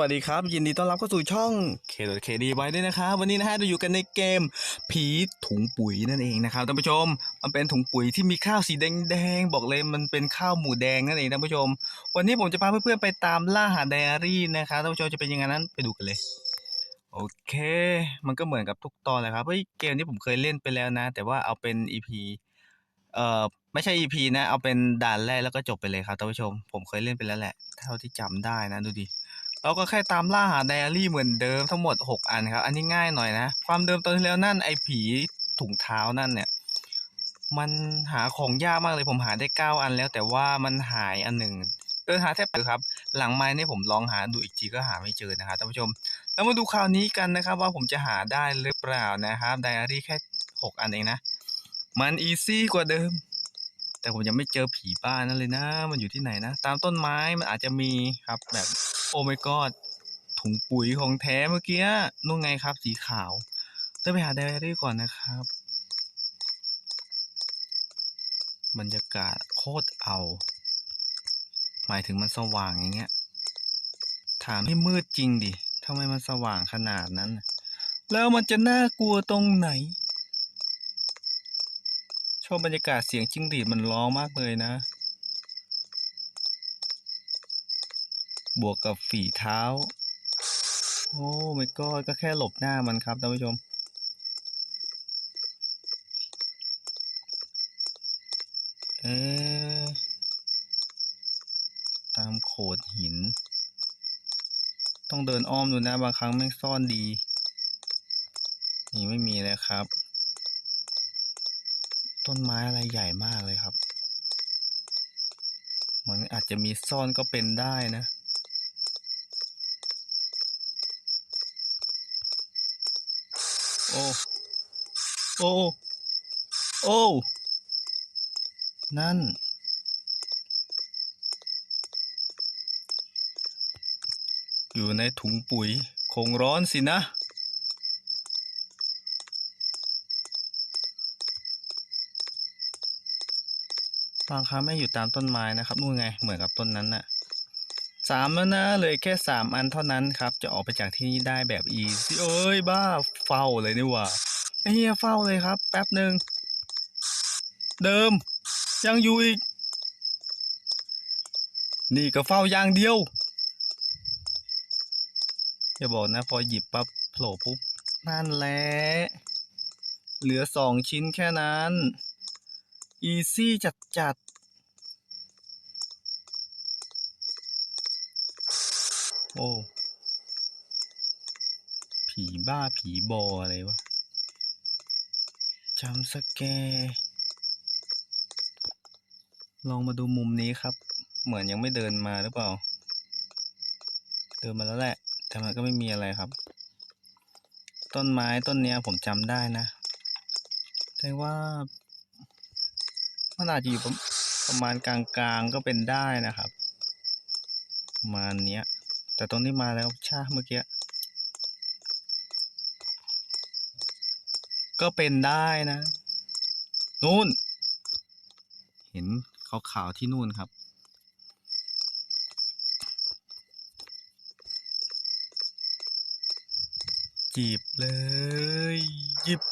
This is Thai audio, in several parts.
วัสดีครับ ยินดีต้อนรับเข้าสู่ช่องเคดเคดีไว้ด้วยนะครับ วันนี้นะฮะเราอยู่กันในเกม ผีถุงปุ๋ยนั่นเองนะครับท่านผู้ชม มันเป็นถุงปุ๋ยที่มีข้าวสีแดงๆบอกเลยมันเป็นข้าวหมูแดงนั่นเองท่านผู้ชม วันนี้ผมจะพาเพื่อนๆไปตามล่าหาไดอารี่นะครับท่านผู้ชมจะเป็นยังไงนั้นไปดูกันเลย โอเค มันก็เหมือนกับทุกตอนแหละครับเฮ้ยเกมนี้ผมเคยเล่นไปแล้วนะ แต่ว่าเอาเป็น EP เอ่อไม่ใช่ EP นะ เอาเป็นด่านแรกแล้วก็จบไปเลยครับท่านผู้ชม ผมเคยเล่นไปแล้วแหละ เท่าที่จำได้นะดูดิ เราก็แค่ตามล่าหาไดอารี่เหมือนเดิมทั้งหมด 6 อันครับ อันนี้ง่ายหน่อยนะ ความเดิมตอนที่แล้วนั่นไอ้ผีถุงเท้านั่นเนี่ย มันหาของยากมากเลยผมหาได้ 9 อันแล้ว แต่ว่ามันหายอันหนึ่งเดินหาแทบเจอครับ หลังไม้นี่ผมลองหาดูอีกทีก็หาไม่เจอนะครับท่านผู้ชม แล้วมาดูคราวนี้กันนะครับ ว่าผมจะหาได้หรือเปล่านะครับไดอารี่แค่ 6 อันเองนะ มันอีซี่กว่าเดิมแต่ผมยังไม่เจอผีบ้านนั่นเลยนะ มันอยู่ที่ไหนนะ ตามต้นไม้มันอาจจะมีครับแบบ โอ้ my god ถุงปุ๋ยของแท้เมื่อกี้นู่นไงครับ สีขาวต้องไปหาไดอารี่ก่อนนะครับ บรรยากาศโคตรเอา หมายถึงมันสว่างอย่างเงี้ย ถามให้มืดจริงดิทำไมมันสว่างขนาดนั้น แล้วมันจะน่ากลัวตรงไหน ชอบบรรยากาศเสียงจิ้งหรีดมันร้องมากเลยนะ บวกกับฝีเท้า โอ้ไม่ก็ก็แค่หลบหน้ามันครับท่านผู้ชม เอ๊ตามโขดหิน ต้องเดินอ้อมดูนะบางครั้งไม่ซ่อนดี นี่ไม่มีเลยครับ ต้นไม้อะไรใหญ่มากเลยครับมันอาจจะมีซ่อนก็เป็นได้นะ โอ้โอ้โอ้นั่น อยู่ในถุงปุ๋ย คงร้อนสินะ บางครั้งไม่อยู่ตามต้นไม้นะครับนู่นไง เหมือนกับต้นนั้นน่ะ สามแล้วนะเลยแค่สามอันเท่านั้นครับ จะออกไปจากที่นี่ได้แบบอีซี่เอ้ยบ้าเฝ้าเลยนี่ว่าไอ้เฮียเฝ้าเลยครับ แป๊บหนึ่งเดิม ยังอยู่อีก นี่ก็เฝ้าอย่างเดียวอย่าบอกนะพอหยิบปั๊บโผล่ปุ๊บนั่นแหละเหลือสองชิ้นแค่นั้น อีซี่จัดจัด โอ้ ผีบ้าผีบออะไรวะจำสแก ลองมาดูมุมนี้ครับ เหมือนยังไม่เดินมาหรือเปล่า เดินมาแล้วแหละ แต่มันก็ไม่มีอะไรครับ ต้นไม้ต้นเนี้ยผมจำได้นะ แต่ว่ามันอาจจะอยู่ประประมาณกลางๆก็เป็นได้นะครับ ประมาณเนี้ย แต่ตรงนี้มาแล้วชาเมื่อกี้ ก็เป็นได้นะ นู่น เห็นขาวๆที่นู่นครับ จีบเลยยิบ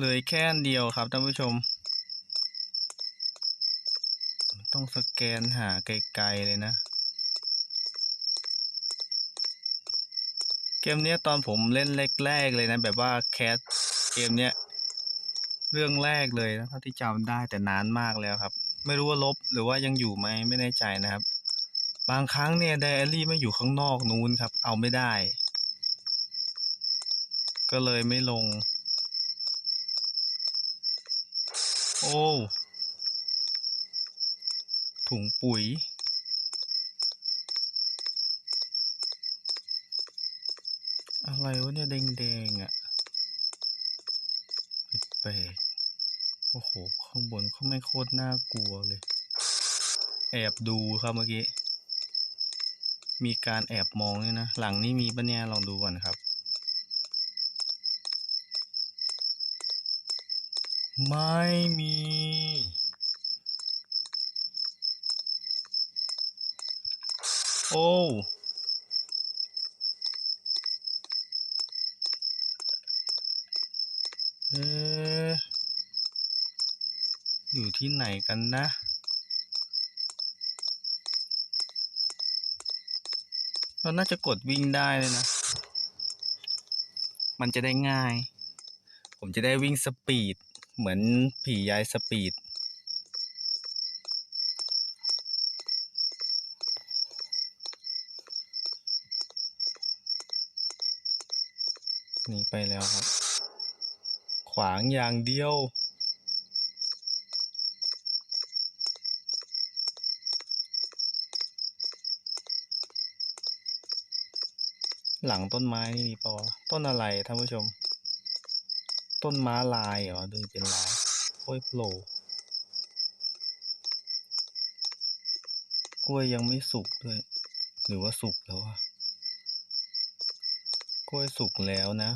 เลยแค่นเดียวครับท่านผู้ชม ต้องสแกนหาไกลๆเลยนะ เกมเนี้ยตอนผมเล่นแรกๆเลยนะ แบบว่าแคสเกมเนี้ยเรื่องแรกเลยนะเท่าที่จำได้แต่นานมากแล้วครับ ไม่รู้ว่าลบหรือว่ายังอยู่ไหมไม่แน่ใจนะครับ บางครั้งเนี่ยไดอารี่ไม่อยู่ข้างนอกนู้นครับ เอาไม่ได้ ก็เลยไม่ลง โอ้ ถุงปุ๋ย อะไรวะเนี่ยแดงๆอะแปลกโอ้โห ข้างบนเขาไม่โคตรน่ากลัวเลย แอบดูครับเมื่อกี้ มีการแอบมองนี่นะ หลังนี้มีปะเนี่ยลองดูก่อนครับ ไม่มี โอ้เอ๊ะอยู่ที่ไหนกันนะเราน่าจะกดวิ่งได้เลยนะ มันจะได้ง่าย ผมจะได้วิ่งสปีด เหมือนผียายสปีด หนีไปแล้วครับ ขวางอย่างเดียว หลังต้นไม้นี่มีปะวะต้นอะไรท่านผู้ชม ต้นม้าลายเหรอดูเป็นลายโอ้ยโผล่กล้วยยังไม่สุกด้วย หรือว่าสุกแล้วอะ ล้วยสุกแล้วนะ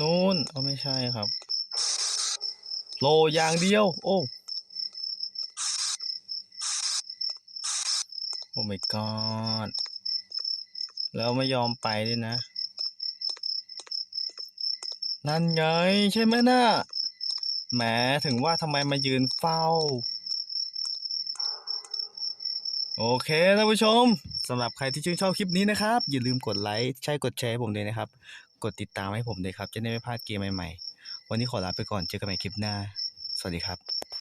นู้นเอาไม่ใช่ครับ โลอย่างเดียว โอ้ โอ้ my god แล้วไม่ยอมไปด้วยนะ นั่นไงใช่ไหมนะ่ะแหมถึงว่าทำไมมายืนเฝ้า โอเคท่านผู้ชมสำหรับใครที่ชื่นชอบคลิปนี้นะครับ อย่าลืมกดไลค์ใช่กดแชร์ให้ผมด้วยนะครับ กดติดตามให้ผมด้วยครับ จะได้ไม่พลาดเกมใหม่ๆ วันนี้ขอลาไปก่อนเจอกันใหม่คลิปหน้า สวัสดีครับ